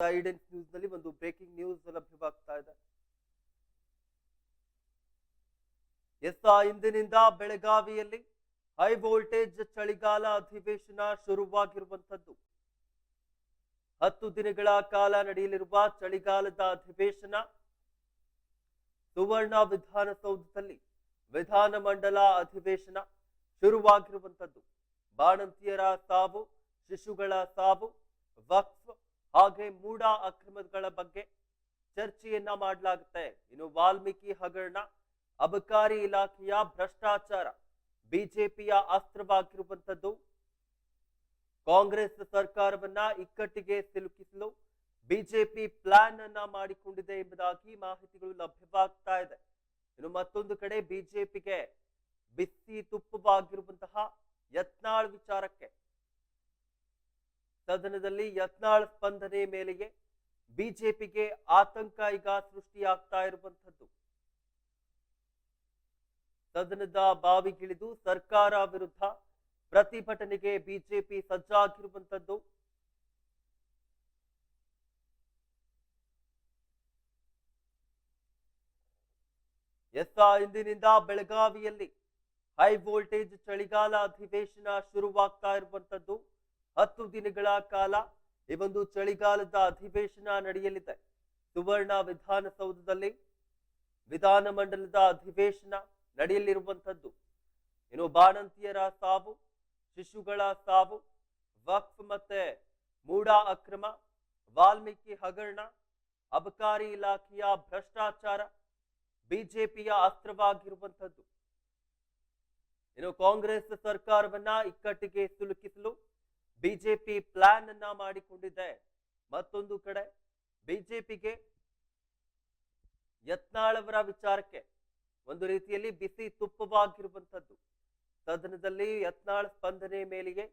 ಐಡೆನ್ಸ್ ನ್ಯೂಸ್ನಲ್ಲಿ ಒಂದು breaking news ಲಭ್ಯವಾಗ್ತಾ ಇದೆ. S ಇಂದಿನಿಂದ ಬೆಳಗಾವಿಯಲ್ಲಿ ಹೈ ವೋಲ್ಟೇಜ್ ಚಳಿಗಾಲ ಅಧಿವೇಶನ ಶುರುವಾಗಿರುವಂತದ್ದು ಹತ್ತು ದಿನಗಳ ಕಾಲ ನಡೆಯಲಿರುವ ಚಳಿಗಾಲದ ಅಧಿವೇಶನ ಸುವರ್ಣ ವಿಧಾನಸೌಧದಲ್ಲಿ ವಿಧಾನಮಂಡಲ ಅಧಿವೇಶನ ಶುರುವಾಗಿರುವಂತದ್ದು ಬಾಣಂತಿಯರ ಸಾವು, ಶಿಶುಗಳ ಸಾವು, ವಕ್ಫ್ ಹಾಗೆ ಮೂಡ ಅಕ್ರಮಗಳ ಬಗ್ಗೆ ಚರ್ಚೆಯನ್ನ ಮಾಡಲಾಗುತ್ತೆ. ಇನ್ನು ವಾಲ್ಮೀಕಿ ಹಗರಣ, ಅಬಕಾರಿ ಇಲಾಖೆಯ ಭ್ರಷ್ಟಾಚಾರ, ಬಿಜೆಪಿಯ ಅಸ್ತ್ರವಾಗಿರುವಂತದ್ದು ಕಾಂಗ್ರೆಸ್ ಸರ್ಕಾರವನ್ನ ಇಕ್ಕಟ್ಟಿಗೆ ಸಿಲುಕಿಸಲು ಬಿಜೆಪಿ ಪ್ಲಾನ್ ಅನ್ನ ಮಾಡಿಕೊಂಡಿದೆ ಎಂಬುದಾಗಿ ಮಾಹಿತಿಗಳು ಲಭ್ಯವಾಗ್ತಾ ಇದೆ. ಇನ್ನು ಮತ್ತೊಂದು ಕಡೆ ಬಿಜೆಪಿಗೆ ಬಿಸಿ ತುಪ್ಪವಾಗಿರುವಂತಹ ಯತ್ನಾಳ್ ವಿಚಾರಕ್ಕೆ ಸದನದಲ್ಲಿ ಯತ್ನಾಳ್ ಸ್ಪಂದನೆ ಮೇಲೆಯೇ ಬಿಜೆಪಿಗೆ ಆತಂಕ ಈಗ ಸೃಷ್ಟಿಯಾಗ್ತಾ ಇರುವಂತದ್ದು ಸದನದ ಬಾವಿಗಿಳಿದು ಸರ್ಕಾರ ವಿರುದ್ಧ ಪ್ರತಿಭಟನೆಗೆ ಬಿಜೆಪಿ ಸಜ್ಜಾಗಿರುವಂತದ್ದು ಎಸ್ ಇಂದಿನಿಂದ ಬೆಳಗಾವಿಯಲ್ಲಿ ಹೈ ವೋಲ್ಟೇಜ್ ಚಳಿಗಾಲ ಅಧಿವೇಶನ ಶುರುವಾಗ್ತಾ ಇರುವಂತದ್ದು ಹತ್ತು ದಿನಗಳ ಕಾಲ ಈ ಒಂದು ಚಳಿಗಾಲದ ಅಧಿವೇಶನ ನಡೆಯಲಿದೆ. ಸುವರ್ಣ ವಿಧಾನಸೌಧದಲ್ಲಿ ವಿಧಾನಮಂಡಲದ ಅಧಿವೇಶನ ನಡೆಯಲಿರುವಂತದ್ದು ಏನು ಬಾಣಂತಿಯರ ಸಾವು, ಶಿಶುಗಳ ಸಾವು, ವಕ್ಫ್ ಮತ್ತೆ ಮೂಡ ಅಕ್ರಮ, ವಾಲ್ಮೀಕಿ ಹಗರಣ, ಅಬಕಾರಿ ಇಲಾಖೆಯ ಭ್ರಷ್ಟಾಚಾರ, ಬಿಜೆಪಿಯ ಅಸ್ತ್ರವಾಗಿರುವಂಥದ್ದು. ಏನು ಕಾಂಗ್ರೆಸ್ ಸರ್ಕಾರವನ್ನ ಇಕ್ಕಟ್ಟಿಗೆ ಸಿಲುಕಿಸಲು ಬಿಜೆಪಿ ಪ್ಲಾನ್ ಅನ್ನ ಮಾಡಿಕೊಂಡಿದೆ. ಮತ್ತೊಂದು ಕಡೆ ಬಿಜೆಪಿಗೆ ಯತ್ನಾಳವರ ವಿಚಾರಕ್ಕೆ ಒಂದು ರೀತಿಯಲ್ಲಿ ಬಿಸಿ ತುಪ್ಪವಾಗಿರುವಂತದ್ದು ಸದನದಲ್ಲಿ ಯತ್ನಾಳ ಸ್ಪಂದನೆ ಮೇಲೆಯೇ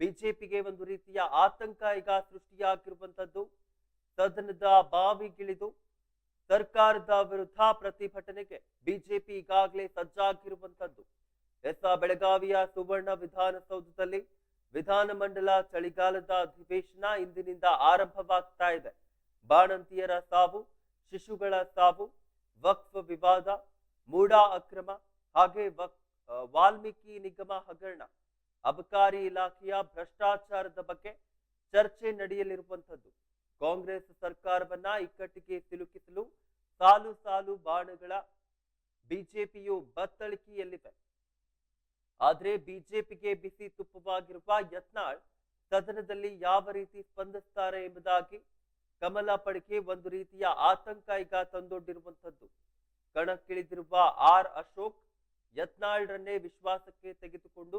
ಬಿಜೆಪಿಗೆ ಒಂದು ರೀತಿಯ ಆತಂಕ ಈಗ ಸೃಷ್ಟಿಯಾಗಿರುವಂತದ್ದು ಸದನದ ಬಾವಿಗಿಳಿದು ಸರ್ಕಾರದ ವಿರುದ್ಧ ಪ್ರತಿಭಟನೆಗೆ ಬಿಜೆಪಿ ಈಗಾಗಲೇ ಸಜ್ಜಾಗಿರುವಂತದ್ದು ಎಸ್ ಬೆಳಗಾವಿಯ ಸುವರ್ಣ ವಿಧಾನಸೌಧದಲ್ಲಿ ವಿಧಾನಮಂಡಲ ಚಳಿಗಾಲದ ಅಧಿವೇಶನ ಇಂದಿನಿಂದ ಆರಂಭವಾಗ್ತಾ ಇದೆ. ಬಾಣಂತಿಯರ ಸಾವು, ಶಿಶುಗಳ ಸಾವು, ವಕ್ಫ್ ವಿವಾದ, ಮೂಡಾ ಅಕ್ರಮ, ಹಾಗೆ ವಕ್ ವಾಲ್ಮೀಕಿ ನಿಗಮ ಹಗರಣ. ಅಬಕಾರಿ ಇಲಾಖೆಯ ಭ್ರಷ್ಟಾಚಾರದ ಬಗ್ಗೆ ಚರ್ಚೆ ನಡೆಯಲಿರುವಂತದ್ದು ಕಾಂಗ್ರೆಸ್ ಸರ್ಕಾರವನ್ನ ಇಕ್ಕಟ್ಟಿಗೆ ಸಿಲುಕಿಸಲು ಸಾಲು ಸಾಲು ಬಾಣಗಳ ಬಿಜೆಪಿಯು ಬತ್ತಳಿಕೆಯಲ್ಲಿದೆ. ಆದ್ರೆ ಬಿಜೆಪಿಗೆ ಬಿಸಿ ತುಪ್ಪವಾಗಿರುವ ಯತ್ನಾಳ್ ಸದನದಲ್ಲಿ ಯಾವ ರೀತಿ ಸ್ಪಂದಿಸ್ತಾರೆ ಎಂಬುದಾಗಿ ಕಮಲ ಪಡಿಕೆ ಒಂದು ರೀತಿಯ ಆತಂಕ ಈಗ ತಂದೊಡ್ಡಿರುವಂಥದ್ದು. ಕಣಕ್ಕಿಳಿದಿರುವ ಆರ್ ಅಶೋಕ್ ಯತ್ನಾಳ್ರನ್ನೇ ವಿಶ್ವಾಸಕ್ಕೆ ತೆಗೆದುಕೊಂಡು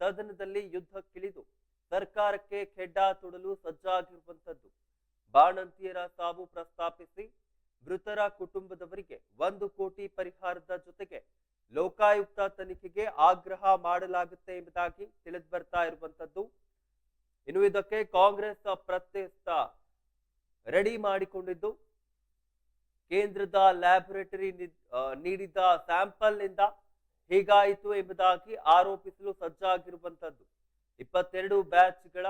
ಸದನದಲ್ಲಿ ಯುದ್ಧಕ್ಕಿಳಿದು ಸರ್ಕಾರಕ್ಕೆ ಖೆಡ್ಡ ತೊಡಲು ಸಜ್ಜಾಗಿರುವಂಥದ್ದು. ಬಾಣಂತಿಯರ ಸಾವು ಪ್ರಸ್ತಾಪಿಸಿ ಮೃತರ ಕುಟುಂಬದವರಿಗೆ ಒಂದು ಕೋಟಿ ಪರಿಹಾರದ ಜೊತೆಗೆ ಲೋಕಾಯುಕ್ತ ತನಿಖೆಗೆ ಆಗ್ರಹ ಮಾಡಲಾಗುತ್ತೆ ಎಂಬುದಾಗಿ ತಿಳಿದು ಬರ್ತಾ ಇರುವಂತದ್ದು ಇನ್ನು ಇದಕ್ಕೆ ಕಾಂಗ್ರೆಸ್ ಪ್ರತ್ಯಸ್ತ ರೆಡಿ ಮಾಡಿಕೊಂಡಿದ್ದು. ಕೇಂದ್ರದ ಲ್ಯಾಬೊರೇಟರಿ ನೀಡಿದ ಸ್ಯಾಂಪಲ್ನಿಂದ ಹೀಗಾಯಿತು ಎಂಬುದಾಗಿ ಆರೋಪಿಸಲು ಸಜ್ಜಾಗಿರುವಂತದ್ದು ಇಪ್ಪತ್ತೆರಡು ಬ್ಯಾಚ್ಗಳ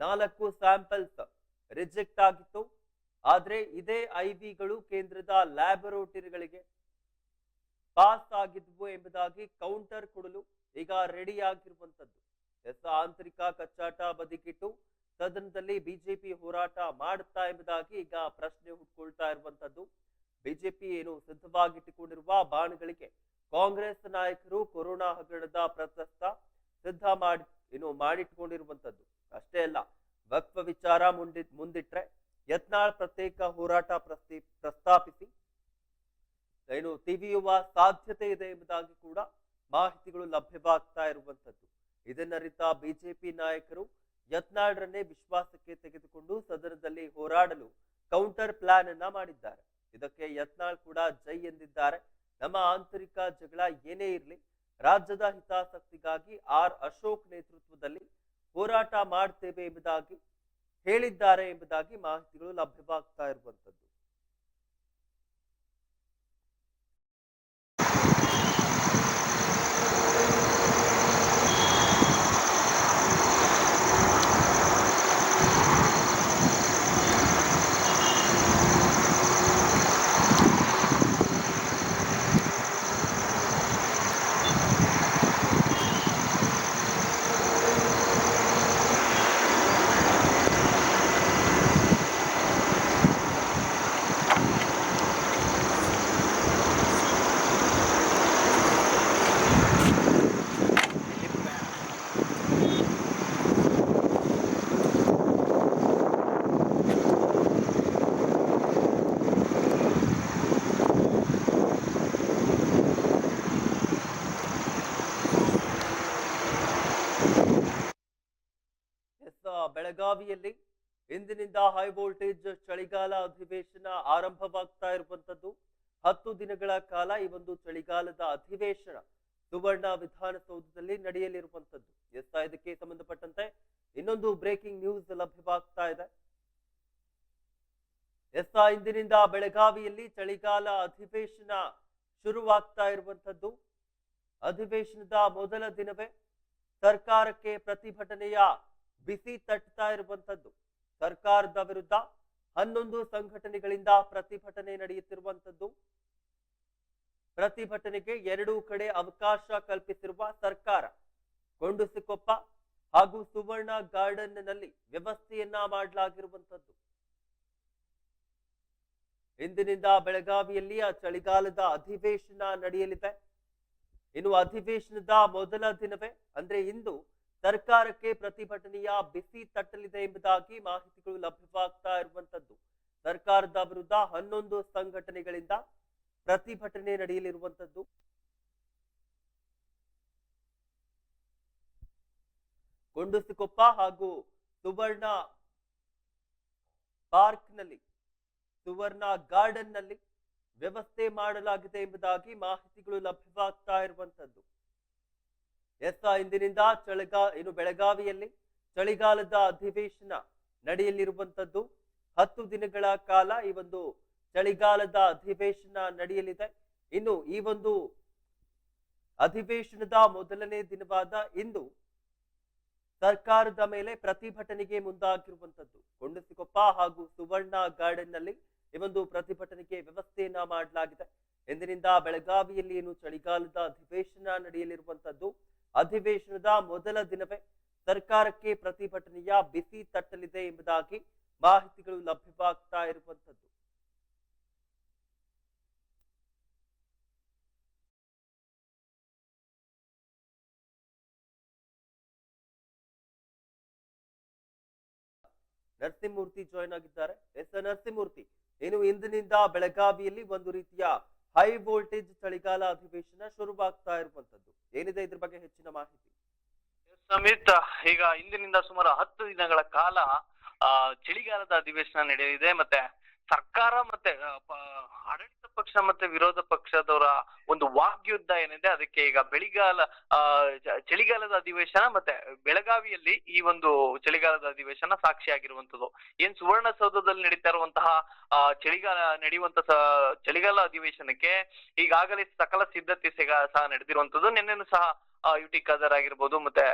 ನಾಲ್ಕು ಸ್ಯಾಂಪಲ್ಸ್ ರಿಜೆಕ್ಟ್ ಆಗಿತ್ತು. ಆದರೆ ಇದೇ ಐವಿಗಳು ಕೇಂದ್ರದ ಲ್ಯಾಬೊರೇಟರಿಗಳಿಗೆ ಪಾಸ್ ಆಗಿದ್ವು ಎಂಬುದಾಗಿ ಕೌಂಟರ್ ಕೊಡಲು ಈಗ ರೆಡಿ ಆಗಿರುವಂತದ್ದು ಎಸ್ ಆಂತರಿಕ ಕಚ್ಚಾಟ ಬದಿಗಿಟ್ಟು ಸದನದಲ್ಲಿ ಬಿಜೆಪಿ ಹೋರಾಟ ಮಾಡುತ್ತಾ ಎಂಬುದಾಗಿ ಈಗ ಪ್ರಶ್ನೆ ಹುಟ್ಕೊಳ್ತಾ ಇರುವಂತದ್ದು ಬಿಜೆಪಿ ಏನು ಸಿದ್ಧವಾಗಿಟ್ಟುಕೊಂಡಿರುವ ಬಾಣಗಳಿಗೆ ಕಾಂಗ್ರೆಸ್ ನಾಯಕರು ಕೊರೋನಾ ಹಗರಣದ ಪ್ರಸಕ್ತ ಸಿದ್ಧ ಮಾಡಿ, ಏನು ಮಾಡಿಟ್ಕೊಂಡಿರುವಂತದ್ದು ಅಷ್ಟೇ ಅಲ್ಲ, ವಕ್ಫ ವಿಚಾರ ಮುಂದಿ ಮುಂದಿಟ್ರೆ ಯತ್ನಾಳ್ ಪ್ರತ್ಯೇಕ ಹೋರಾಟ ಪ್ರಸ್ತಿ, ಪ್ರಸ್ತಾಪಿಸಿ ಏನು ತಿವಿಯುವ ಸಾಧ್ಯತೆ ಇದೆ ಎಂಬುದಾಗಿ ಕೂಡ ಮಾಹಿತಿಗಳು ಲಭ್ಯವಾಗ್ತಾ ಇರುವಂಥದ್ದು. ಇದನ್ನರಿತ ಬಿಜೆಪಿ ನಾಯಕರು ಯತ್ನಾಳ್ರನ್ನೇ ವಿಶ್ವಾಸಕ್ಕೆ ತೆಗೆದುಕೊಂಡು ಸದನದಲ್ಲಿ ಹೋರಾಡಲು ಕೌಂಟರ್ ಪ್ಲಾನ್ ಅನ್ನ ಮಾಡಿದ್ದಾರೆ. ಇದಕ್ಕೆ ಯತ್ನಾಳ್ ಕೂಡ ಜೈ ಎಂದಿದ್ದಾರೆ. ನಮ್ಮ ಆಂತರಿಕ ಜಗಳ ಏನೇ ಇರಲಿ, ರಾಜ್ಯದ ಹಿತಾಸಕ್ತಿಗಾಗಿ ಆರ್ ಅಶೋಕ್ ನೇತೃತ್ವದಲ್ಲಿ ಹೋರಾಟ ಮಾಡ್ತೇವೆ ಎಂಬುದಾಗಿ ಹೇಳಿದ್ದಾರೆ ಎಂಬುದಾಗಿ ಮಾಹಿತಿಗಳು ಲಭ್ಯವಾಗ್ತಾ ಇರುವಂತದ್ದು ಬೆಳಗಾವಿಯಲ್ಲಿ ಇಂದಿನಿಂದ ಹೈ ವೋಲ್ಟೇಜ್ ಚಳಿಗಾಲ ಅಧಿವೇಶನ ಆರಂಭವಾಗ್ತಾ ಇರುವಂತದ್ದು ಹತ್ತು ದಿನಗಳ ಕಾಲ ಈ ಒಂದು ಚಳಿಗಾಲದ ಅಧಿವೇಶನ ಸುವರ್ಣ ವಿಧಾನಸೌಧದಲ್ಲಿ ನಡೆಯಲಿರುವಂತದ್ದು ಎಸ್ ಇದಕ್ಕೆ ಸಂಬಂಧಪಟ್ಟಂತೆ ಇನ್ನೊಂದು ಬ್ರೇಕಿಂಗ್ ನ್ಯೂಸ್ ಲಭ್ಯವಾಗ್ತಾ ಇದೆ. ಎಸ್ ಇಂದಿನಿಂದ ಬೆಳಗಾವಿಯಲ್ಲಿ ಚಳಿಗಾಲ ಅಧಿವೇಶನ ಶುರುವಾಗ್ತಾ ಇರುವಂತದ್ದು ಅಧಿವೇಶನದ ಮೊದಲ ದಿನವೇ ಸರ್ಕಾರಕ್ಕೆ ಪ್ರತಿಭಟನೆಯ ಬಿಸಿ ತಟ್ತಾ ಇರುವಂತದ್ದು ಸರ್ಕಾರದ ವಿರುದ್ಧ ಹನ್ನೊಂದು ಸಂಘಟನೆಗಳಿಂದ ಪ್ರತಿಭಟನೆ ನಡೆಯುತ್ತಿರುವಂತದ್ದು ಪ್ರತಿಭಟನೆಗೆ ಎರಡೂ ಕಡೆ ಅವಕಾಶ ಕಲ್ಪಿಸಿರುವ ಸರ್ಕಾರ. ಗೊಂಡುಸಿಕೊಪ್ಪ ಹಾಗೂ ಸುವರ್ಣ ಗಾರ್ಡನ್ನಲ್ಲಿ ವ್ಯವಸ್ಥೆಯನ್ನ ಮಾಡಲಾಗಿರುವಂತದ್ದು ಇಂದಿನಿಂದ ಬೆಳಗಾವಿಯಲ್ಲಿ ಆ ಚಳಿಗಾಲದ ಅಧಿವೇಶನ ನಡೆಯಲಿದೆ. ಇನ್ನು ಅಧಿವೇಶನದ ಮೊದಲ ದಿನವೇ, ಅಂದ್ರೆ ಇಂದು ಸರ್ಕಾರಕ್ಕೆ ಪ್ರತಿಭಟನೆಯ ಬಿಸಿ ತಟ್ಟಲಿದೆ ಎಂಬುದಾಗಿ ಮಾಹಿತಿಗಳು ಲಭ್ಯವಾಗ್ತಾ ಇರುವಂತದ್ದು. ಸರ್ಕಾರದ ವಿರುದ್ಧ ಹನ್ನೊಂದು ಸಂಘಟನೆಗಳಿಂದ ಪ್ರತಿಭಟನೆ ನಡೆಯಲಿರುವಂತದ್ದು. ಗೊಂಡುಸಿಕೊಪ್ಪ ಹಾಗೂ ಸುವರ್ಣ ಪಾರ್ಕ್ನಲ್ಲಿ, ಸುವರ್ಣ ಗಾರ್ಡನ್ನಲ್ಲಿ ವ್ಯವಸ್ಥೆ ಮಾಡಲಾಗಿದೆ ಎಂಬುದಾಗಿ ಮಾಹಿತಿಗಳು ಲಭ್ಯವಾಗ್ತಾ ಇರುವಂತದ್ದು. ಎಸ್ ಇಂದಿನಿಂದ ಚಳಿಗಾ ಇನ್ನು ಬೆಳಗಾವಿಯಲ್ಲಿ ಚಳಿಗಾಲದ ಅಧಿವೇಶನ ನಡೆಯಲಿರುವಂತದ್ದು. ಹತ್ತು ದಿನಗಳ ಕಾಲ ಈ ಒಂದು ಚಳಿಗಾಲದ ಅಧಿವೇಶನ ನಡೆಯಲಿದೆ. ಇನ್ನು ಈ ಒಂದು ಅಧಿವೇಶನದ ಮೊದಲನೇ ದಿನವಾದ ಇಂದು ಸರ್ಕಾರದ ಮೇಲೆ ಪ್ರತಿಭಟನೆಗೆ ಮುಂದಾಗಿರುವಂತದ್ದು. ಕೊಂಡಸಿಕೊಪ್ಪ ಹಾಗೂ ಸುವರ್ಣ ಗಾರ್ಡನ್ನಲ್ಲಿ ಈ ಒಂದು ಪ್ರತಿಭಟನೆಗೆ ವ್ಯವಸ್ಥೆಯನ್ನ ಮಾಡಲಾಗಿದೆ. ಎಂದಿನಿಂದ ಬೆಳಗಾವಿಯಲ್ಲಿ ಏನು ಚಳಿಗಾಲದ ಅಧಿವೇಶನ ನಡೆಯಲಿರುವಂತದ್ದು ಅಧಿವೇಶನದ ಮೊದಲ ದಿನವೇ ಸರ್ಕಾರಕ್ಕೆ ಪ್ರತಿಭಟನೆಯ ಬಿಸಿ ತಟ್ಟಲಿದೆ ಎಂಬುದಾಗಿ ಮಾಹಿತಿಗಳು ಲಭ್ಯವಾಗ್ತಾ ಇರುವಂತದ್ದು ನರಸಿಂಹಮೂರ್ತಿ ಜಾಯ್ನ್ ಆಗಿದ್ದಾರೆ. ಎಸ್ ನರಸಿಂಹಮೂರ್ತಿ ಇನ್ನು ಇಂದಿನಿಂದ ಬೆಳಗಾವಿಯಲ್ಲಿ ಒಂದು ರೀತಿಯ ಹೈ ವೋಲ್ಟೇಜ್ ಚಳಿಗಾಲ ಅಧಿವೇಶನ ಶುರುವಾಗ್ತಾ ಇರುವಂತದ್ದು ಏನಿದೆ ಇದ್ರ ಬಗ್ಗೆ ಹೆಚ್ಚಿನ ಮಾಹಿತಿ? ಸಮೇತ, ಈಗ ಇಂದಿನಿಂದ ಸುಮಾರು ಹತ್ತು ದಿನಗಳ ಕಾಲ ಚಳಿಗಾಲದ ಅಧಿವೇಶನ ನಡೆಯಲಿದೆ. ಮತ್ತೆ ಸರ್ಕಾರ ಮತ್ತೆ ಆಡಳಿತ ಪಕ್ಷ ಮತ್ತೆ ವಿರೋಧ ಪಕ್ಷದವರ ಒಂದು ವಾಗ್ಯುದ್ಧ ಏನಿದೆ, ಅದಕ್ಕೆ ಈಗ ಬೆಳಿಗಾಲ ಚಳಿಗಾಲದ ಅಧಿವೇಶನ ಮತ್ತೆ ಬೆಳಗಾವಿಯಲ್ಲಿ ಈ ಒಂದು ಚಳಿಗಾಲದ ಅಧಿವೇಶನ ಸಾಕ್ಷಿಯಾಗಿರುವಂತದ್ದು ಏನ್ ಸುವರ್ಣಸೌಧದಲ್ಲಿ ನಡೀತಾ ಇರುವಂತಹ ಚಳಿಗಾಲ ನಡೆಯುವಂತ ಚಳಿಗಾಲ ಅಧಿವೇಶನಕ್ಕೆ ಈಗಾಗಲೇ ಸಕಲ ಸಿದ್ಧತೆ ಸಹ ನಡೆದಿರುವಂತದ್ದು ನಿನ್ನೆನು ಸಹ ಯು ಖಾದರ್ ಆಗಿರ್ಬೋದು, ಮತ್ತೆ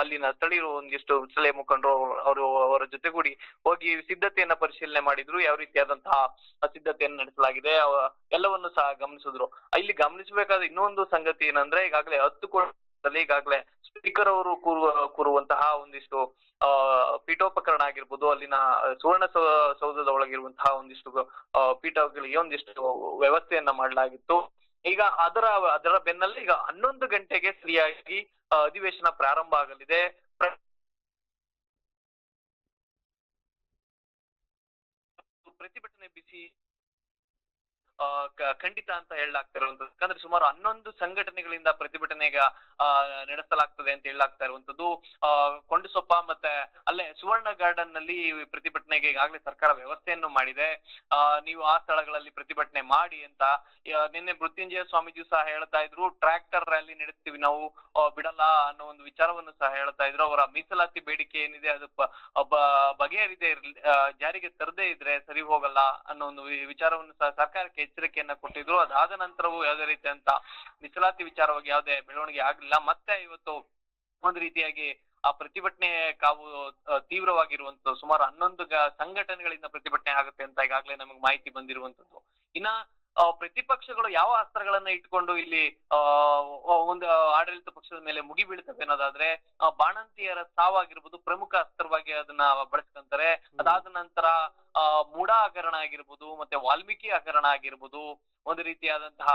ಅಲ್ಲಿನ ಸ್ಥಳೀಯರು ಒಂದಿಷ್ಟು ಸ್ಥಳೀಯ ಮುಖಂಡರು ಅವರು, ಅವರ ಜೊತೆಗೂಡಿ ಹೋಗಿ ಸಿದ್ಧತೆಯನ್ನ ಪರಿಶೀಲನೆ ಮಾಡಿದ್ರು. ಯಾವ ರೀತಿಯಾದಂತಹ ಸಿದ್ಧತೆಯನ್ನು ನಡೆಸಲಾಗಿದೆ ಎಲ್ಲವನ್ನು ಸಹ ಗಮನಿಸಿದ್ರು. ಇಲ್ಲಿ ಗಮನಿಸಬೇಕಾದ ಇನ್ನೊಂದು ಸಂಗತಿ ಏನಂದ್ರೆ, ಈಗಾಗಲೇ ಹತ್ತು ಕೋಟಿ ಈಗಾಗಲೇ ಸ್ಪೀಕರ್ ಅವರು ಕೂರುವ, ಕೂರುವಂತಹ ಒಂದಿಷ್ಟು ಪೀಠೋಪಕರಣ ಆಗಿರ್ಬೋದು, ಅಲ್ಲಿನ ಸುವರ್ಣ ಸೌಧದ ಒಳಗಿರುವಂತಹ ಒಂದಿಷ್ಟು ಪೀಠಗಳಿಗೆ ಒಂದಿಷ್ಟು ವ್ಯವಸ್ಥೆಯನ್ನ ಮಾಡಲಾಗಿತ್ತು. ಈಗ ಅದರ ಅದರ ಬೆನ್ನಲ್ಲಿ ಈಗ ಹನ್ನೊಂದು ಗಂಟೆಗೆ ಸರಿಯಾಗಿ ಅಧಿವೇಶನ ಪ್ರಾರಂಭ ಆಗಲಿದೆ. ಪ್ರತಿಭಟನೆ ಬಿಸಿ ಖಂಡಿತ ಅಂತ ಹೇಳಲಾಗ್ತಾ ಇರುವಂತದ್ದು ಯಾಕಂದ್ರೆ ಸುಮಾರು ಹನ್ನೊಂದು ಸಂಘಟನೆಗಳಿಂದ ಪ್ರತಿಭಟನೆಗೆ ನಡೆಸಲಾಗ್ತದೆ ಅಂತ ಹೇಳಲಾಗ್ತಾ ಇರುವಂತದ್ದು ಕೊಂಡಸೊಪ್ಪ ಮತ್ತೆ ಅಲ್ಲೇ ಸುವರ್ಣ ಗಾರ್ಡನ್ನಲ್ಲಿ ಪ್ರತಿಭಟನೆಗೆ ಈಗಾಗಲೇ ಸರ್ಕಾರ ವ್ಯವಸ್ಥೆಯನ್ನು ಮಾಡಿದೆ. ನೀವು ಆ ಸ್ಥಳಗಳಲ್ಲಿ ಪ್ರತಿಭಟನೆ ಮಾಡಿ ಅಂತ ನಿನ್ನೆ ಮೃತ್ಯುಂಜಯ ಸ್ವಾಮೀಜಿ ಸಹ ಹೇಳ್ತಾ ಇದ್ರು. ಟ್ರ್ಯಾಕ್ಟರ್ ರ್ಯಾಲಿ ನಡೆಸ್ತೀವಿ ನಾವು ಬಿಡಲ್ಲ ಅನ್ನೋ ಒಂದು ವಿಚಾರವನ್ನು ಸಹ ಹೇಳ್ತಾ ಇದ್ರು. ಅವರ ಮೀಸಲಾತಿ ಬೇಡಿಕೆ ಏನಿದೆ, ಅದು ಬಗೆಹರಿದೆ ಜಾರಿಗೆ ತರದೇ ಇದ್ರೆ ಸರಿ ಹೋಗಲ್ಲ ಅನ್ನೋ ಒಂದು ವಿಚಾರವನ್ನು ಸಹ ಸರ್ಕಾರಕ್ಕೆ ಎಚ್ಚರಿಕೆಯನ್ನ ಕೊಟ್ಟಿದ್ರು. ಅದಾದ ನಂತರವೂ ಯಾವುದೇ ರೀತಿಯಂತ ಮೀಸಲಾತಿ ವಿಚಾರವಾಗಿ ಯಾವುದೇ ಬೆಳವಣಿಗೆ ಆಗಲಿಲ್ಲ. ಮತ್ತೆ ಇವತ್ತು ಒಂದು ರೀತಿಯಾಗಿ ಆ ಪ್ರತಿಭಟನೆ ಕಾವು ತೀವ್ರವಾಗಿರುವಂತ ತೀವ್ರವಾಗಿರುವಂತದ್ದು, ಸುಮಾರು ಹನ್ನೊಂದು ಸಂಘಟನೆಗಳಿಂದ ಪ್ರತಿಭಟನೆ ಆಗುತ್ತೆ ಅಂತ ಈಗಾಗಲೇ ನಮಗೆ ಮಾಹಿತಿ ಬಂದಿರುವಂತದ್ದು. ಇನ್ನ ಪ್ರತಿಪಕ್ಷಗಳು ಯಾವ ಅಸ್ತ್ರಗಳನ್ನ ಇಟ್ಕೊಂಡು ಇಲ್ಲಿ ಒಂದು ಆಡಳಿತ ಪಕ್ಷದ ಮೇಲೆ ಮುಗಿ ಬೀಳ್ತವೆ ಅನ್ನೋದಾದ್ರೆ ಬಾಣಂತಿಯರ ಸಾವಾಗಿರ್ಬೋದು ಪ್ರಮುಖ ಅಸ್ತ್ರವಾಗಿ ಅದನ್ನ ಬಳಸ್ಕೊಂತಾರೆ. ಅದಾದ ನಂತರ ಆ ಮೂಡ ಹಗರಣ ಆಗಿರ್ಬೋದು, ಮತ್ತೆ ವಾಲ್ಮೀಕಿ ಹಗರಣ ಆಗಿರ್ಬೋದು, ಒಂದು ರೀತಿಯಾದಂತಹ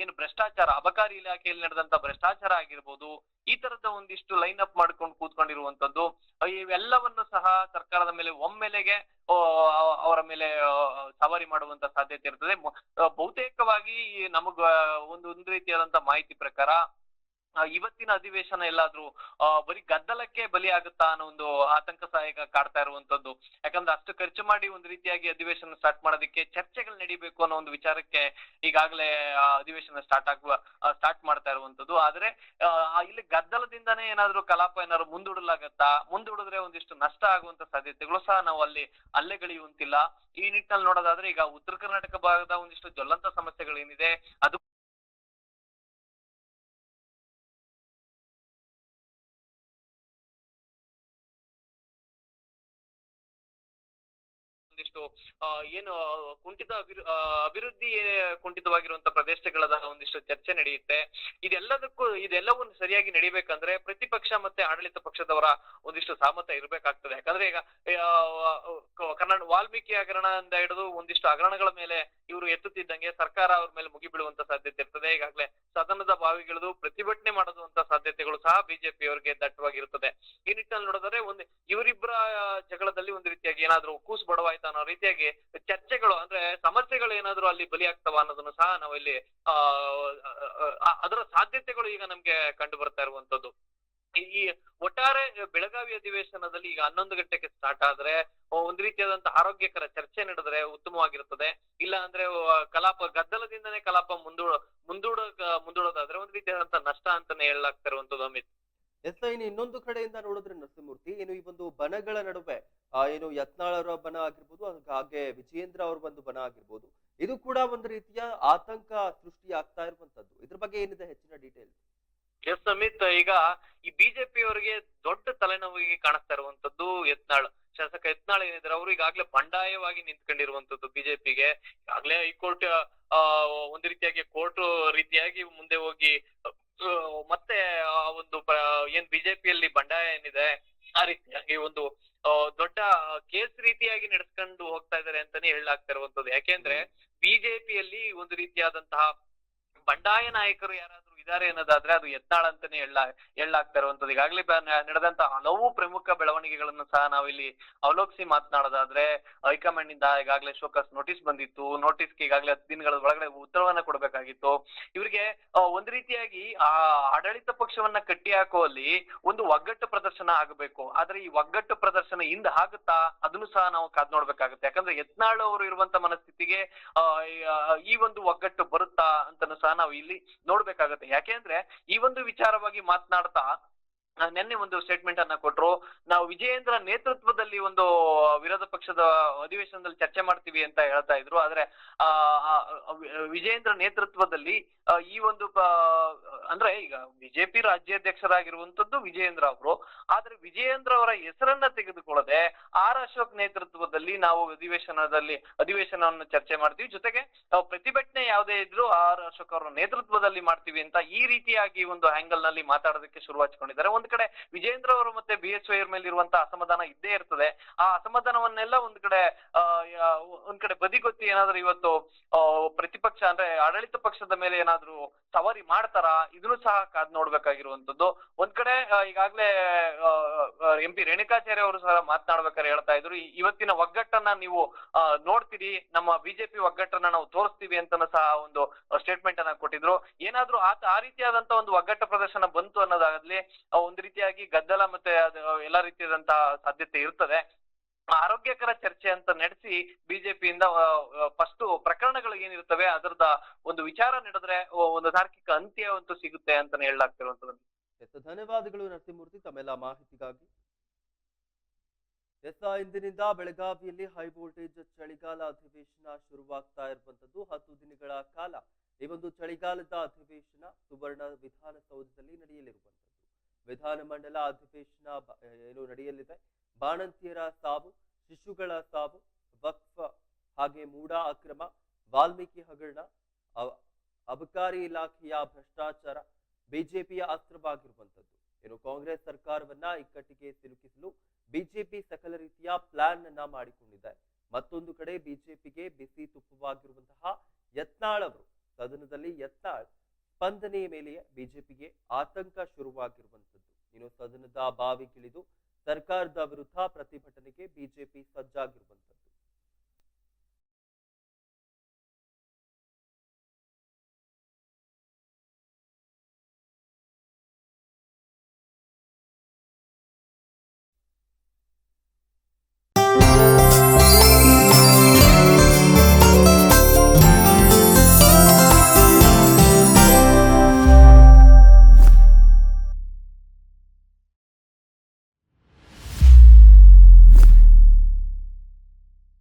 ಏನು ಭ್ರಷ್ಟಾಚಾರ, ಅಬಕಾರಿ ಇಲಾಖೆಯಲ್ಲಿ ನಡೆದಂತ ಭ್ರಷ್ಟಾಚಾರ ಆಗಿರ್ಬೋದು, ಈ ತರದ ಒಂದಿಷ್ಟು ಲೈನ್ ಅಪ್ ಮಾಡ್ಕೊಂಡು ಕೂತ್ಕೊಂಡಿರುವಂತದ್ದು ಇವೆಲ್ಲವನ್ನು ಸಹ ಸರ್ಕಾರದ ಮೇಲೆ ಒಮ್ಮೆಲೆಗೆ ಅವರ ಮೇಲೆ ಸವಾರಿ ಮಾಡುವಂತ ಸಾಧ್ಯತೆ ಇರ್ತದೆ. ಬಹುತೇಕವಾಗಿ ನಮಗ ಒಂದು ಒಂದು ರೀತಿಯಾದಂತ ಮಾಹಿತಿ ಪ್ರಕಾರ ಇವತ್ತಿನ ಅಧಿವೇಶನ ಎಲ್ಲಾದ್ರೂ ಬರೀ ಗದ್ದಲಕ್ಕೆ ಬಲಿ ಆಗುತ್ತಾ ಅನ್ನೋ ಒಂದು ಆತಂಕ ಸಹಾಯಕ ಕಾಡ್ತಾ ಇರುವಂತದ್ದು. ಯಾಕಂದ್ರೆ ಅಷ್ಟು ಖರ್ಚು ಮಾಡಿ ಒಂದು ರೀತಿಯಾಗಿ ಅಧಿವೇಶನ ಸ್ಟಾರ್ಟ್ ಮಾಡೋದಕ್ಕೆ ಚರ್ಚೆಗಳು ನಡಿಬೇಕು ಅನ್ನೋ ಒಂದು ವಿಚಾರಕ್ಕೆ ಈಗಾಗಲೇ ಅಧಿವೇಶನ ಸ್ಟಾರ್ಟ್ ಆಗುವ ಸ್ಟಾರ್ಟ್ ಮಾಡ್ತಾ ಇರುವಂತದ್ದು. ಆದ್ರೆ ಇಲ್ಲಿ ಗದ್ದಲದಿಂದಾನೇ ಏನಾದ್ರೂ ಕಲಾಪ ಏನಾದ್ರು ಮುಂದೂಡಲಾಗತ್ತಾ, ಮುಂದೂಡಿದ್ರೆ ಒಂದಿಷ್ಟು ನಷ್ಟ ಆಗುವಂತ ಸಾಧ್ಯತೆಗಳು ಸಹ ನಾವು ಅಲ್ಲಿ ಅಲ್ಲೆಗಳಿಯುವಂತಿಲ್ಲ ಈ ನಿಟ್ಟಿನಲ್ಲಿ ನೋಡೋದಾದ್ರೆ ಈಗ ಉತ್ತರ ಕರ್ನಾಟಕ ಭಾಗದ ಒಂದಿಷ್ಟು ಜ್ವಲಂತ ಸಮಸ್ಯೆಗಳೇನಿದೆ ಅದು ಒಂದಿಷ್ಟು ಏನು, ಕುಂಠಿತ ಅಭಿವೃದ್ಧಿ ಕುಂಠಿತವಾಗಿರುವಂತಹ ಪ್ರದೇಶಗಳದ ಒಂದಿಷ್ಟು ಚರ್ಚೆ ನಡೆಯುತ್ತೆ. ಇದೆಲ್ಲದಕ್ಕೂ ಇದೆಲ್ಲವನ್ನು ಸರಿಯಾಗಿ ನಡಿಬೇಕಂದ್ರೆ ಪ್ರತಿಪಕ್ಷ ಮತ್ತೆ ಆಡಳಿತ ಪಕ್ಷದವರ ಒಂದಿಷ್ಟು ಸಹಮತ ಇರಬೇಕಾಗ್ತದೆ. ಯಾಕಂದ್ರೆ ಈಗ ಕನ್ನಡ ವಾಲ್ಮೀಕಿ ಹಗರಣದಿಂದ ಹಿಡಿದು ಒಂದಿಷ್ಟು ಹಗರಣಗಳ ಮೇಲೆ ಇವರು ಎತ್ತುತ್ತಿದ್ದಂಗೆ ಸರ್ಕಾರ ಅವ್ರ ಮೇಲೆ ಮುಗಿಬಿಡುವಂತ ಸಾಧ್ಯತೆ ಇರ್ತದೆ. ಈಗಾಗಲೇ ಸದನದ ಬಾವಿಗಿಳಿದು ಪ್ರತಿಭಟನೆ ಮಾಡುವಂತ ಸಾಧ್ಯತೆಗಳು ಸಹ ಬಿಜೆಪಿ ಅವರಿಗೆ ದಟ್ಟವಾಗಿರುತ್ತದೆ. ಈ ನಿಟ್ಟಿನಲ್ಲಿ ನೋಡಿದ್ರೆ ಒಂದು ಇವರಿಬ್ಬರ ಜಗಳದಲ್ಲಿ ಒಂದು ರೀತಿಯಾಗಿ ಏನಾದ್ರೂ ಕೂಸು ಬಡವಾಯ್ತಾ ಅನ್ನೋ ರೀತಿಯಾಗಿ ಚರ್ಚೆಗಳು ಅಂದ್ರೆ ಸಮಸ್ಯೆಗಳು ಏನಾದ್ರೂ ಅಲ್ಲಿ ಬಲಿಯಾಗ್ತವ ಅನ್ನೋದನ್ನು ಸಹ ನಾವು ಇಲ್ಲಿ ಅದರ ಸಾಧ್ಯತೆಗಳು ಈಗ ನಮ್ಗೆ ಕಂಡು ಬರ್ತಾ ಇರುವಂತದ್ದು. ಈ ಒಟ್ಟಾರೆ ಬೆಳಗಾವಿ ಅಧಿವೇಶನದಲ್ಲಿ ಈಗ ಹನ್ನೊಂದು ಗಂಟೆಗೆ ಸ್ಟಾರ್ಟ್ ಆದ್ರೆ ಒಂದ್ ರೀತಿಯಾದಂತ ಆರೋಗ್ಯಕರ ಚರ್ಚೆ ನಡೆದ್ರೆ ಉತ್ತಮವಾಗಿರುತ್ತದೆ. ಇಲ್ಲ ಅಂದ್ರೆ ಕಲಾಪ, ಗದ್ದಲದಿಂದನೇ ಕಲಾಪ ಮುಂದೂಡ ಮುಂದೂಡ, ಮುಂದೂಡೋದಾದ್ರೆ ಒಂದ್ ರೀತಿಯಾದಂತ ನಷ್ಟ ಅಂತಾನೆ ಹೇಳಲಾಗ್ತಾ ಇರುವಂತದ್ದು ಅಮಿತ್. ಎಸ್ ಇನ್ನು ಇನ್ನೊಂದು ಕಡೆಯಿಂದ ನೋಡಿದ್ರೆ ನರಸಿಂಹಮೂರ್ತಿ, ಏನು ಈ ಒಂದು ಬನಗಳ ನಡುವೆ ಏನು ಯತ್ನಾಳರ ಬನ ಆಗಿರ್ಬೋದು ಹಾಗೆ ವಿಜಯೇಂದ್ರ ಅವ್ರ ಒಂದು ಬನ ಆಗಿರ್ಬೋದು, ಇದು ಕೂಡ ಒಂದು ರೀತಿಯ ಆತಂಕ ಸೃಷ್ಟಿ ಆಗ್ತಾ ಇರುವಂತದ್ದು. ಇದ್ರ ಬಗ್ಗೆ ಏನಿದೆ ಹೆಚ್ಚಿನ ಡೀಟೇಲ್ಸ್ ಎಸ್ ಅಮಿತ್ ಈಗ ಈ ಬಿಜೆಪಿ ಅವರಿಗೆ ದೊಡ್ಡ ತಲೆನೋವಿಗೆ ಕಾಣಿಸ್ತಾ ಇರುವಂತದ್ದು ಯತ್ನಾಳ್. ಶಾಸಕ ಯತ್ನಾಳ್ ಏನಿದ್ರೆ ಅವರು ಈಗಾಗ್ಲೇ ಬಂಡಾಯವಾಗಿ ನಿಂತ್ಕೊಂಡಿರುವಂತದ್ದು ಬಿಜೆಪಿಗೆ. ಈಗಾಗ್ಲೇ ಹೈಕೋರ್ಟ್ ಆ ಒಂದು ರೀತಿಯಾಗಿ ಕೋರ್ಟ್ ರೀತಿಯಾಗಿ ಮುಂದೆ ಹೋಗಿ ಮತ್ತೆ ಆ ಒಂದು ಏನ್ ಬಿಜೆಪಿಯಲ್ಲಿ ಬಂಡಾಯ ಏನಿದೆ ಆ ರೀತಿಯಾಗಿ ಒಂದು ದೊಡ್ಡ ಕೇಸ್ ರೀತಿಯಾಗಿ ನಡೆಸ್ಕೊಂಡು ಹೋಗ್ತಾ ಇದಾರೆ ಅಂತಾನೆ ಹೇಳಲಾಗ್ತಾ ಇರುವಂತದ್ದು. ಯಾಕೆಂದ್ರೆ ಬಿಜೆಪಿಯಲ್ಲಿ ಒಂದು ರೀತಿಯಾದಂತಹ ಬಂಡಾಯ ನಾಯಕರು ಯಾರಾದ್ರೂ ಇದಾರೆ ಅನ್ನೋದಾದ್ರೆ ಅದು ಯತ್ನಾಳ್ ಅಂತಾನೆ ಹೇಳ ಹೇಳಲಾಗ್ತಾ ಇರುವಂತದ್ದು ಈಗಾಗಲೇ ನಡೆದಂತ ಹಲವು ಪ್ರಮುಖ ಬೆಳವಣಿಗೆಗಳನ್ನು ಸಹ ನಾವಿಲ್ಲಿ ಅವಲೋಕಿಸಿ ಮಾತನಾಡೋದಾದ್ರೆ ಹೈಕಮಾಂಡ್ ಇಂದ ಈಗಾಗಲೇ ಶೋಕಸ್ ನೋಟಿಸ್ ಬಂದಿತ್ತು. ನೋಟಿಸ್ಗೆ ಈಗಾಗಲೇ ಹತ್ತು ದಿನಗಳ ಒಳಗಡೆ ಉತ್ತರವನ್ನ ಕೊಡಬೇಕಾಗಿತ್ತು. ಇವರಿಗೆ ಒಂದ್ ರೀತಿಯಾಗಿ ಆ ಆಡಳಿತ ಪಕ್ಷವನ್ನ ಕಟ್ಟಿ ಹಾಕುವಲ್ಲಿ ಒಂದು ಒಗ್ಗಟ್ಟು ಪ್ರದರ್ಶನ ಆಗಬೇಕು. ಆದ್ರೆ ಈ ಒಗ್ಗಟ್ಟು ಪ್ರದರ್ಶನ ಹಿಂದ ಆಗುತ್ತಾ? ಅದನ್ನು ಸಹ ನಾವು ಕಾದ್ ನೋಡ್ಬೇಕಾಗುತ್ತೆ. ಯಾಕಂದ್ರೆ ಯತ್ನಾಳ್ ಅವರು ಇರುವಂತ ಮನಸ್ಥಿತಿಗೆ ಈ- ಒಂದು ಒಗ್ಗಟ್ಟು ಬರುತ್ತಾ ಅಂತನೂ ಸಹ ನಾವು ಇಲ್ಲಿ ನೋಡ್ಬೇಕಾಗುತ್ತೆ. ಯಾಕೆಂದ್ರೆ ಈ ಒಂದು ವಿಚಾರವಾಗಿ ಮಾತನಾಡ್ತಾ ನಿನ್ನೆ ಒಂದು ಸ್ಟೇಟ್ಮೆಂಟ್ ಅನ್ನ ಕೊಟ್ರು. ನಾವು ವಿಜಯೇಂದ್ರ ನೇತೃತ್ವದಲ್ಲಿ ಒಂದು ವಿರೋಧ ಪಕ್ಷದ ಅಧಿವೇಶನದಲ್ಲಿ ಚರ್ಚೆ ಮಾಡ್ತೀವಿ ಅಂತ ಹೇಳ್ತಾ ಇದ್ರು. ಆದ್ರೆ ಆ, ವಿಜಯೇಂದ್ರ ನೇತೃತ್ವದಲ್ಲಿ ಈ ಒಂದು ಅಂದ್ರೆ ಈಗ ಬಿಜೆಪಿ ರಾಜ್ಯಾಧ್ಯಕ್ಷರಾಗಿರುವಂತದ್ದು ವಿಜಯೇಂದ್ರ ಅವರು. ಆದ್ರೆ ವಿಜಯೇಂದ್ರ ಅವರ ಹೆಸರನ್ನ ತೆಗೆದುಕೊಳ್ಳದೆ ಆರ್ ಅಶೋಕ್ ನೇತೃತ್ವದಲ್ಲಿ ನಾವು ಅಧಿವೇಶನದಲ್ಲಿ ಅಧಿವೇಶನವನ್ನು ಚರ್ಚೆ ಮಾಡ್ತೀವಿ. ಜೊತೆಗೆ ನಾವು ಪ್ರತಿಭಟನೆ ಯಾವುದೇ ಇದ್ರು ಆರ್ ಅಶೋಕ್ ಅವರ ನೇತೃತ್ವದಲ್ಲಿ ಮಾಡ್ತೀವಿ ಅಂತ ಈ ರೀತಿಯಾಗಿ ಒಂದು ಆಂಗಲ್ನಲ್ಲಿ ಮಾತಾಡೋದಕ್ಕೆ ಶುರು ಹಚ್ಕೊಂಡಿದ್ದಾರೆ. ಒಂದ್ ಕಡೆ ವಿಜೇಂದ್ರ ಅವರು ಮತ್ತೆ ಬಿ ಎಸ್ ವೈ ಮೇಲೆ ಇರುವಂತಹ ಅಸಮಾಧಾನ ಇದ್ದೇ ಇರ್ತದೆ. ಆ ಅಸಮಾಧಾನವನ್ನೆಲ್ಲ ಒಂದ್ ಕಡೆ ಒಂದ್ ಕಡೆ ಬದಿಗೊತ್ತಿ ಏನಾದ್ರು ಇವತ್ತು ಪ್ರತಿಪಕ್ಷ ಅಂದ್ರೆ ಆಡಳಿತ ಪಕ್ಷದ ಮೇಲೆ ಏನಾದ್ರು ಸವಾರಿ ಮಾಡ್ತಾರ? ಇದನ್ನು ಸಹ ಕಾದ್ ನೋಡ್ಬೇಕಾಗಿರುವಂತದ್ದು ಒಂದ್ ಕಡೆ ಈಗಾಗಲೇ ಎಂ ಪಿ ರೇಣುಕಾಚಾರ್ಯ ಅವರು ಸಹ ಮಾತನಾಡ್ಬೇಕಾದ್ರೆ ಹೇಳ್ತಾ ಇದ್ರು. ಇವತ್ತಿನ ಒಗ್ಗಟ್ಟನ್ನ ನೀವು ನೋಡ್ತೀರಿ. ನಮ್ಮ ಬಿಜೆಪಿ ಒಗ್ಗಟ್ಟನ್ನ ನಾವು ತೋರಿಸ್ತೀವಿ ಅಂತಾನು ಸಹ ಒಂದು ಸ್ಟೇಟ್ಮೆಂಟ್ ಅನ್ನ ಕೊಟ್ಟಿದ್ರು. ಏನಾದ್ರೂ ಆತ ಆ ರೀತಿಯಾದಂತ ಒಂದು ಒಗ್ಗಟ್ಟ ಪ್ರದರ್ಶನ ಬಂತು ಅನ್ನೋದಾಗ್ಲಿ ಒಂದ್ ರೀತಿಯಾಗಿ ಗದ್ದಲ ಮತ್ತೆ ಎಲ್ಲಾ ರೀತಿಯಾದಂತಹ ಸಾಧ್ಯತೆ ಇರ್ತದೆ. ಆರೋಗ್ಯಕರ ಚರ್ಚೆ ಅಂತ ನಡೆಸಿ ಬಿಜೆಪಿಯಿಂದ ಫಸ್ಟ್ ಪ್ರಕರಣಗಳು ಏನಿರ್ತವೆ ಅದರದ ಒಂದು ವಿಚಾರ ನಡೆದ್ರೆ ಒಂದು ತಾರ್ಕಿಕ ಅಂತ್ಯ ಅಂತೂ ಸಿಗುತ್ತೆ ಅಂತ ಹೇಳಲಾಗ್ತಿರುವಂತದ್ದು ಧನ್ಯವಾದಗಳು ನರಸಿಂಹಮೂರ್ತಿ, ತಮ್ಮೆಲ್ಲ ಮಾಹಿತಿಗಾಗಿ. ಎಸ್ ಇಂದಿನಿಂದ ಬೆಳಗಾವಿಯಲ್ಲಿ ಹೈ ವೋಲ್ಟೇಜ್ ಚಳಿಗಾಲ ಅಧಿವೇಶನ ಶುರುವಾಗ್ತಾ ಇರುವಂತದ್ದು ಹತ್ತು ದಿನಗಳ ಕಾಲ ಈ ಒಂದು ಚಳಿಗಾಲದ ಅಧಿವೇಶನ ಸುವರ್ಣ ವಿಧಾನಸೌಧದಲ್ಲಿ ನಡೆಯಲಿರುವಂತದ್ದು ವಿಧಾನಮಂಡಲ ಅಧಿವೇಶನ ಏನು ನಡೆಯಲಿದೆ? ಬಾಣಂತಿಯರ ಸಾವು, ಶಿಶುಗಳ ಸಾವು, ವಕ್ಫ, ಹಾಗೆ ಮೂಡಾ ಅಕ್ರಮ, ವಾಲ್ಮೀಕಿ ಹಗರಣ ಅಬಕಾರಿ ಇಲಾಖೆಯ ಭ್ರಷ್ಟಾಚಾರ, ಬಿಜೆಪಿಯ ಅಸ್ತ್ರವಾಗಿರುವಂತದ್ದು ಏನು ಕಾಂಗ್ರೆಸ್ ಸರ್ಕಾರವನ್ನ ಇಕ್ಕಟ್ಟಿಗೆ ಸಿಲುಕಿಸಲು ಬಿಜೆಪಿ ಸಕಲ ರೀತಿಯ ಪ್ಲಾನ್ ಅನ್ನ ಮಾಡಿಕೊಂಡಿದೆ. ಮತ್ತೊಂದು ಕಡೆ ಬಿಜೆಪಿಗೆ ಬಿಸಿ ತುಪ್ಪವಾಗಿರುವಂತಹ ಯತ್ನಾಳ್ ಅವರು, ಸದನದಲ್ಲಿ ಯತ್ನಾಳ್ ಸ್ಪಂದನೆಯ ಮೇಲೆಯೇ ಬಿಜೆಪಿಗೆ ಆತಂಕ ಶುರುವಾಗಿರುವಂತದ್ದು ಇನ್ನು ಸದನದ ಬಾವಿಗಿಳಿದು सरकार विरोध प्रतिभा के बीजेपी सज्जा